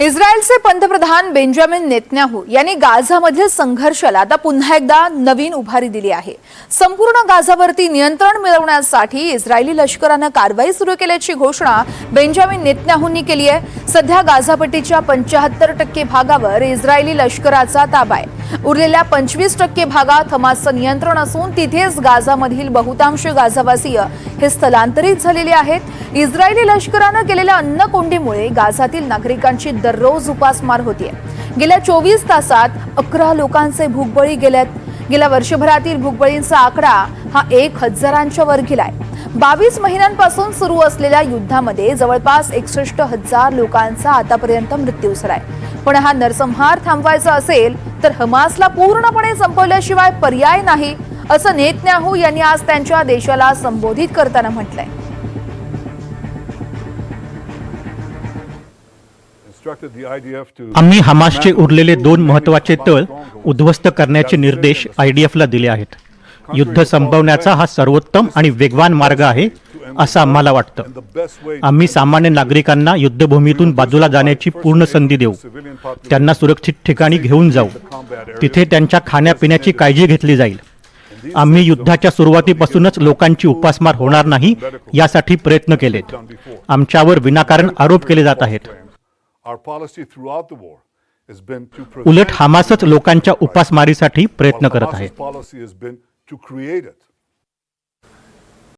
इस्रायलचे पंतप्रधान Benjamin Netanyahu यांनी गाझामधील संघर्षाला आता पुन्हा एकदा नवीन उभारी दिली आहे. संपूर्ण गाझावरती नियंत्रण मिळवण्यासाठी इस्रायली लष्करानं कारवाई सुरू केल्याची घोषणा बेंजामिन नेतन्याहूंनी केली आहे. सध्या गाझापट्टीच्या पंच्याहत्तर टक्के भागावर इस्रायली लष्कराचा ताबा आहे. उरलेल्या पंचवीस टक्के भागात हमासचं नियंत्रण असून तिथेच गाझामधील बहुतांश गाझावासीय हे स्थलांतरित झालेले आहेत. इस्रायली लष्करानं केलेल्या अन्नकोंडीमुळे गाझातील नागरिकांची दररोज उपासमार होतीये. गेल्या चोवीस तासात अकरा लोकांचे भूकबळी गेल्यात. गेल्या वर्षभरातील भूकबळींचा आकडा हा एक हजारांच्या वर गेलाय. बावीस महिन्यांपासून सुरू असलेल्या युद्धामध्ये जवळपास एकसष्ट हजार लोकांचा आतापर्यंत मृत्यू झालाय. पण हा नरसंहार थांबवायचा असेल तर हमासला पूर्णपणे संपवल्याशिवाय पर्याय नाही असं नेतन्याहू यांनी आज त्यांच्या देशाला संबोधित करताना म्हटलंय. आम्ही हमासचे उरलेले दोन महत्त्वाचे तळ उद्ध्वस्त करण्याचे निर्देश आयडीएफला दिले आहेत. युद्ध संपवण्याचा हा सर्वोत्तम आणि वेगवान मार्ग आहे असं आम्हाला वाटतं. आम्ही सामान्य नागरिकांना युद्धभूमीतून बाजूला जाण्याची पूर्ण संधी देऊ. त्यांना सुरक्षित ठिकाणी घेऊन जाऊ. तिथे त्यांच्या खाण्यापिण्याची काळजी घेतली जाईल. आम्ही युद्धाच्या सुरुवातीपासूनच लोकांची उपासमार होणार नाही यासाठी प्रयत्न केलेत. आमच्यावर विनाकारण आरोप केले जात आहेत. उलट हमासच लोकांच्या उपासमारीसाठी प्रयत्न करत आहे